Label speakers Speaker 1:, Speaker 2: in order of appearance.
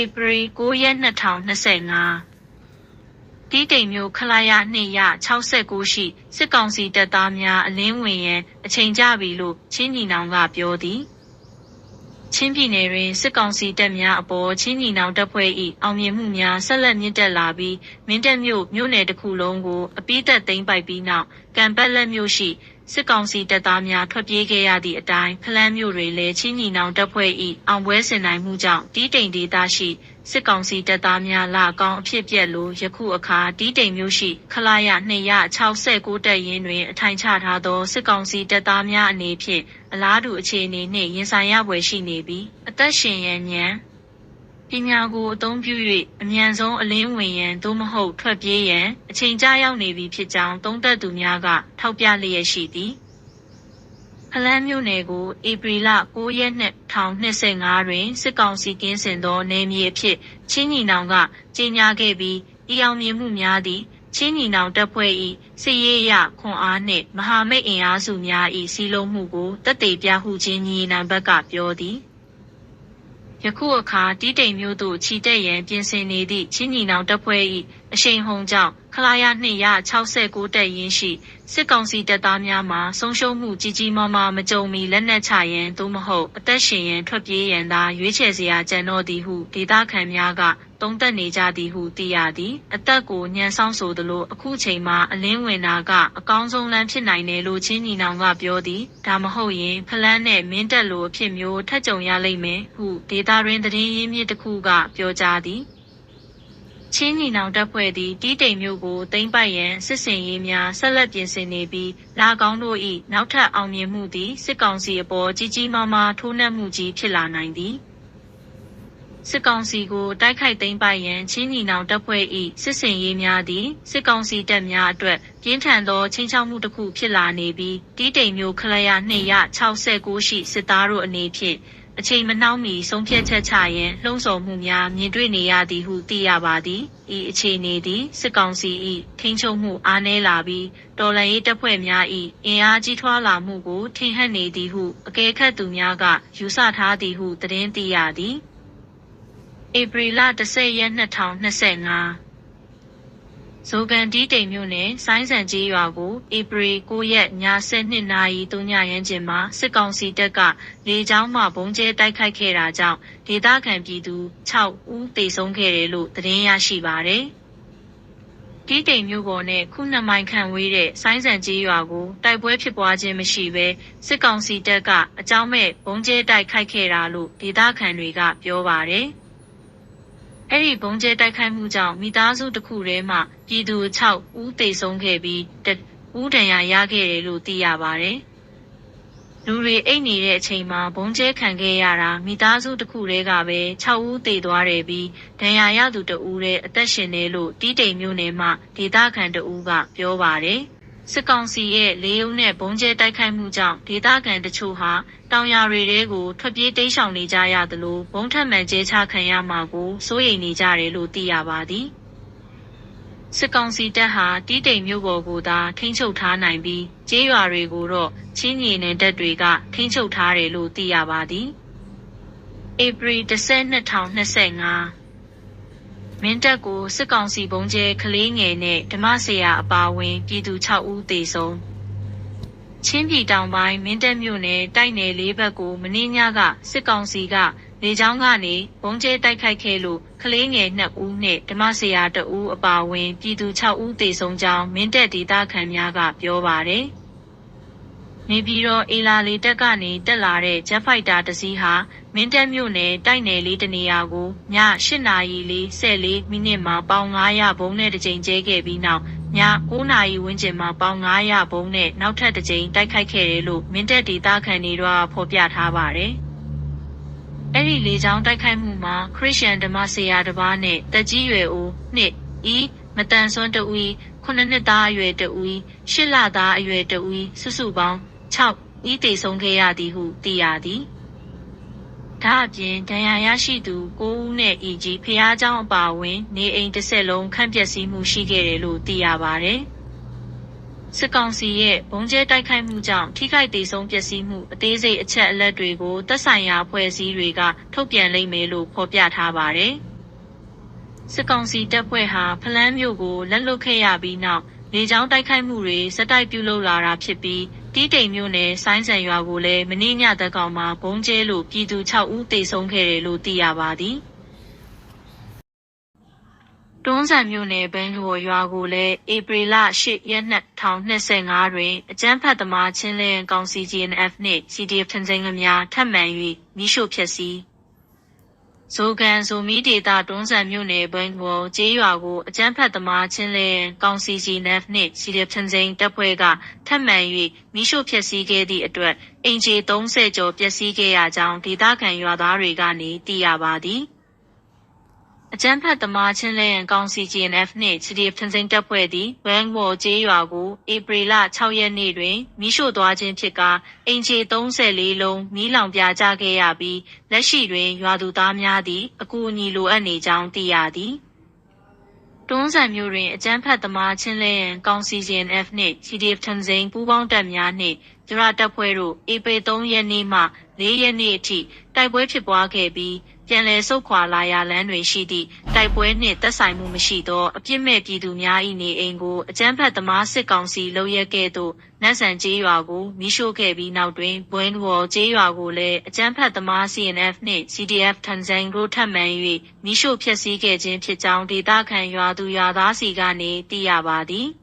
Speaker 1: ဧပြီ9ရက်2025တီးတိမ်မျိုးခလာရ2ရ69ရှိစစ်ကောင်စီတပ်သားများအလင်းဝင်ရန်အချိန်ကြပြီလို့ချင်းညီနောင်ကပြောသည်ချင်းပြည်နယ်တွင်စစ်ကောင်စီတပ်များအပေါ်ချင်းညီနောင်တပ်ဖွဲ့၏အောင်မြင်မှုများဆက်လက်မြင့်တက်လာပြီးမင်းတပ်မြို့မြို့နယ်တစ်ခုလုံးကိုအပိသက်သိမ်းပိုက်ပြီးနောက်ကံပတ်လက်မြို့ရှိစစ်ကောင်စီတပ်သားများထွက်ပြေးခဲ့ရသည့်အတိုင်းဖလန်းမြို့တွင်လည်းချင်းညီနောင်တပ်ဖွဲ့၏အောင်ပွဲဆင်နိုင်မှုကြောင့်တီးတိမ်ဒေသရှိစစ်ကောင်စီတပ်သားများလာကောင်းအဖြစ်ပြက်လို့ယခုအခါတီးတိမ်မြို့ရှိခလာရ269တပ်ရင်းတွင်အထိုင်ချထားသောစစ်ကောင်စီတပ်သားများအနေဖြင့်အလားတူအခြေအနေနှင့်ရင်ဆိုင်ရပွဲရှိနေပြီးအသက်ရှင်ရန်ညံ ပညာကိုအသုံးပြု၍အမြန်ဆုံးအလင်းဝင်ရန်သို့မဟုတ်ထွက်ပြေးရန်အချိန်ကြာရောက်နေပြီဖြစ်ကြောင်းသုံးသပ်သူများကထောက်ပြလျက်ရှိသည်ဖလန်းမြို့နယ်ကိုဧပြီလ9ရက်နှစ်2025တွင်စစ်ကောင်စီကင်းစင်သောနယ်မြေအဖြစ်ချင်းညီနောင်ကကြေညာခဲ့ပြီးဤအောင်မြင်မှုများသည့်ချင်းညီနောင်တပ်ဖွဲ့၏စစ်ရေးရခွန်အားနှင့်မဟာမိတ်အင်အားစုများ၏စီလုံးမှုကိုတက်တေပြဟုချင်းညီနံဘက်ကပြောသည် ယခုအခါတီးတိမ်မျိုးသို့ခြိတက်ရန်ပြင်ဆင်နေသည့်ချင်းညီနောင်တပ်ဖွဲ့၏ အရှိန်ဟုန်ကြောင့် ခလာရ269တပ်ရင်းရှိ စစ်ကောင်စီတပ်သားများမှဆုံးရှုံးမှုကြီးကြီးမားမား မကြုံမီ လက်နက်ချရန် သို့မဟုတ် အသက်ရှင်ရန် ထွက်ပြေးရန်သာ ရွေးချယ်စရာကြံတော့သည်ဟု ဒေသခံများက သုံးသပ်နေကြသည်ဟု သိရသည် အသက်ကိုညှန်ဆောင်ဆိုသလို အခုချိန်မှာ အလင်းဝင်တာက အကောင်းဆုံးလမ်းဖြစ်နိုင်တယ်လို့ ချင်းညီနောင်က ပြောသည် ဒါမဟုတ်ရင် ဖလန်းနဲ့ မင်းတက်လို အဖြစ်မျိုးထက်ကြုံရလိမ့်မယ်ဟု ဒေတာရင်း သတင်းရင်းမြစ်တစ်ခုက ပြောကြားသည် ချင်းညီနောင်တပ်ဖွဲ့သည် တီးတိမ်မျိုးကို သိမ်းပိုက်ရန် စစ်စင်ရေးများ ဆက်လက်ပြင်ဆင်နေပြီးလာကောင်းတို့၏နောက်ထပ် အောင်မြင်မှုသည် စစ်ကောင်စီအပေါ် ကြီးကြီးမားမား ထိုးနှက်မှုကြီး ဖြစ်လာနိုင်သည် စစ်ကောင်စီကို တိုက်ခိုက်သိမ်းပိုက်ရန် ချင်းညီနောင်တပ်ဖွဲ့၏စစ်စင်ရေးများသည် စစ်ကောင်စီတပ်များအတွက် ပြင်းထန်သောချင်းချောက်မှုတစ်ခု ဖြစ်လာနေပြီး တီးတိမ်မျိုးခလရ269ရှိ စစ်သားတို့အနေဖြင့် အချိန်မနှောင်းမီဆုံးဖြတ်ချက်ချရန်လှုံ့ဆော်မှုများမြင်တွေ့နေရသည်ဟုသိရပါသည်ဤအခြေအနေသည်စစ်ကောင်စီ၏ထိန်းချုပ်မှုအားနည်းလာပြီးတော်လှန်ရေးတပ်ဖွဲ့များ၏အင်အားကြီးထွားလာမှုကိုထင်ဟပ်နေသည်ဟုအကဲခတ်သူများကယူဆထားသည်ဟုသတင်းသိရသည်ဧပြီလ10ရက်2025 ဇိုကန်တီးတိမ်မြို့နယ်ဆိုင်းဆန်ကြီးရွာကိုဧပြီ9ရက်ည7:00နာရီ3ညရန်ကျင်မှာစစ်ကောင်စီတပ်ကလေကြောင်းမှဘုံကျဲတိုက်ခိုက်ခဲ့တာကြောင့်ဒေသခံပြည်သူ6ဦးသေဆုံးခဲ့တယ်လို့သတင်းရရှိပါတယ်။တီးတိမ်မြို့ပေါ်နဲ့ခုနှစ်မိုင်ခန့်ဝေးတဲ့ဆိုင်းဆန်ကြီးရွာကိုတိုက်ပွဲဖြစ်ပွားခြင်းမရှိဘဲစစ်ကောင်စီတပ်ကအကြောင်းမဲ့ဘုံကျဲတိုက်ခိုက်ခဲ့တာလို့ဒေသခံတွေကပြောပါတယ်။ အဲ့ဒီဘုံကျဲတိုက်ခိုက်မှုကြောင့်မိသားစုတစ်ခုထဲမှာပြည်သူ6ဦးသေဆုံးခဲ့ပြီးတဦးဒဏ်ရာရခဲ့တယ်လို့သိရပါတယ်။လူတွေအိတ်နေတဲ့အချိန်မှာဘုံကျဲခံခဲ့ရတာမိသားစုတစ်ခုတည်းကပဲ6ဦးသေသွားတယ်ပြီးဒဏ်ရာရသူတဦးလည်းအသက်ရှင်နေလို့တီးတိမ်မျိုးနယ်မှာဒေသခံတဦးကပြောပါတယ်။ စစ်ကောင်စီရဲ့လေယုံနဲ့ဘုံကျဲတိုက်ခိုက်မှုကြောင့်ဒေသခံတချို့ဟာတောင်ယာတွေတဲကိုထွက်ပြေးတိမ်းရှောင်နေကြရသလိုဘုံထက်မှန်ကျဲချခံရမှာကိုစိုးရိမ်နေကြတယ်လို့သိရပါသည်စစ်ကောင်စီတပ်ဟာတီးတိမ်မြို့ပေါ်ကိုသာထိန်းချုပ်ထားနိုင်ပြီးကျေးရွာတွေကိုတော့ချင်းညီနယ်တပ်တွေကထိန်းချုပ်ထားတယ်လို့သိရပါသည်ဧပြီ10 2025 မင်းတပ်ကိုစစ်ကောင်စီဘုံကျဲကလေးငယ်နဲ့ဓမ္မဆရာအပါအဝင်ပြည်သူ6ဦးသေဆုံးချင်းပြည်တောင်ပိုင်းမင်းတပ်မြို့နယ်တိုက်နယ်လေးဘက်ကိုမင်းညကစစ်ကောင်စီက လေကြောင်းကနေဘုံကျဲတိုက်ခိုက်ခဲ့လို့ကလေးငယ်2ဦးနဲ့ဓမ္မဆရာ2ဦးအပါအဝင်ပြည်သူ6ဦးသေဆုံးကြောင်းမင်းတပ်ဒေသခံများကပြောပါတယ်။ နေပြည်တော်အေလာလေတက်ကနေတက်လာတဲ့ဂျက်ဖိုက်တာတစ်စီးဟာမင်းတပ်မြို့နယ်တိုက်နယ်လေးတနေရာကိုည8နာရီ44မိနစ်မှာပေါင်900ဘုံနဲ့တစ်ကြိမ်ကျဲခဲ့ပြီးနောက်ည9နာရီဝန်းကျင်မှာပေါင်900ဘုံနဲ့နောက်ထပ်တစ်ကြိမ်တိုက်ခိုက်ခဲ့တယ်လို့မင်းတပ်ဒေသခံတွေကဖော်ပြထားပါတယ်။အဲ့ဒီလေကြောင်းတိုက်ခိုက်မှုမှာခရစ်ယာန်ဓမ္မဆရာတစ်ပါးနဲ့တက်ကြီးရွယ်ဦးနှစ်ဤမတန်ဆွမ်းတူဤခုနှစ်သားအရွယ်တူဤရှစ်လသားအရွယ်တူဤစုစုပေါင်း 6ဤတေဆုံးခဲ့ရသည်ဟုသိရသည်။ဒါအပြင်ဒဏ်ရာရရှိသူ9ဦးနဲ့ဤကြီးဖျားเจ้าအပါဝင် နေအိမ်တစ်ဆက်လုံးခန့်ပျက်စီးမှုရှိခဲ့တယ်လို့သိရပါတယ်။ စစ်ကောင်စီရဲ့ဘုံကျဲတိုက်ခိုက်မှုကြောင့်ထိခိုက်ဒေဆုံးပျက်စီးမှုအသေးစိတ်အချက်အလက်တွေကိုသက်ဆိုင်ရာအဖွဲ့အစည်းတွေကထုတ်ပြန်လိမ့်မယ်လို့ဖော်ပြထားပါတယ်။စစ်ကောင်စီတပ်ဖွဲ့ဟာဖလန်းမြို့ကိုလက်လွတ်ခဲ့ရပြီးနောက်လေကြောင်းတိုက်ခိုက်မှုတွေစက်တိုက်ပြုလုပ်လာတာဖြစ်ပြီး တီးတိမ်မြို့နယ် ဆိုင်းဆန်ရွာကိုလည်းမင်းညသက်ကောင်မှာဘုံကျဲလို့ ပြည်သူ6ဦးသေဆုံးခဲ့တယ်လို့ သိရပါသည်။တွန်းဆန်မြို့နယ်ဘန်းလော်ရွာကိုလည်း ဧပြီလ8ရက်2025တွင် အကြမ်းဖက်သမား ချင်းလင်းကောင်စီ GNF နှင့် CDF ထန်စိန်ကများ ထပ်မံ၍မိရှို့ဖျက်ဆီး ဇိုကန်ဇိုမီဒေတာတွန်းဆန်မြို့နယ်ဘန်းလော်ကျေးရွာကိုအကြမ်းဖက်သမားချင်းလင်းကောင်စီ GNF နှင့် CDF ထန်စိန်တပ်ဖွဲ့ကထပ်မံ၍မိရှို့ဖျက်ဆီးခဲ့သည့်အတွက်အင်ဂျီ30ကျော်ပျက်စီးခဲ့ရကြောင်းဒေသခံရွာသားတွေကနေသိရပါသည်။ အကြမ်းဖက်သမားချင်းလဲရန်ကောင်စီ GNF နှင့် CDF ထန်စိန်တပ်ဖွဲ့သည်ဝမ်ဝေါ်ကျေးရွာကိုဧပြီလ6ရက်နေ့တွင်မိရှို့သွားခြင်းဖြစ်ကာအင်ဂျီ34လုံးမီးလောင်ပြကြခဲ့ရပြီးလက်ရှိတွင်ရွာသူသားများသည်အကူအညီလိုအပ်နေကြောင်းသိရသည်တွန်းဆန်မျိုးတွင်အကြမ်းဖက်သမားချင်းလဲရန်ကောင်စီ GNF နှင့် CDF ထန်စိန်ပူးပေါင်းတပ်များနှင့်ကြရတပ်ဖွဲ့တို့ဧပြီ3ရက်နေ့မှ4ရက်နေ့အထိတိုက်ပွဲဖြစ်ပွားခဲ့ပြီး ပြန်လည်ဆုတ်ခွာလာရလမ်းတွင်ရှိသည့်တိုက်ပွဲနှင့်သက်ဆိုင်မှုမရှိသောအပြစ်မဲ့ပြည်သူများ၏နေအိမ်ကိုအကြမ်းဖက်သမားစစ်ကောင်စီလုပ်ရက်ခဲ့သို့နတ်ဆန်ကျေးရွာကိုမိရှို့ခဲ့ပြီးနောက်တွင်ဘွင်းဝေါ်ကျေးရွာကိုလည်းအကြမ်းဖက်သမား CNF နှင့် CDF ထန်ဇန်တို့ထပ်မံ၍မိရှို့ဖျက်ဆီးခဲ့ခြင်းဖြစ်ကြောင်းဒေသခံရွာသူရွာသားစီကနေသိရပါသည်။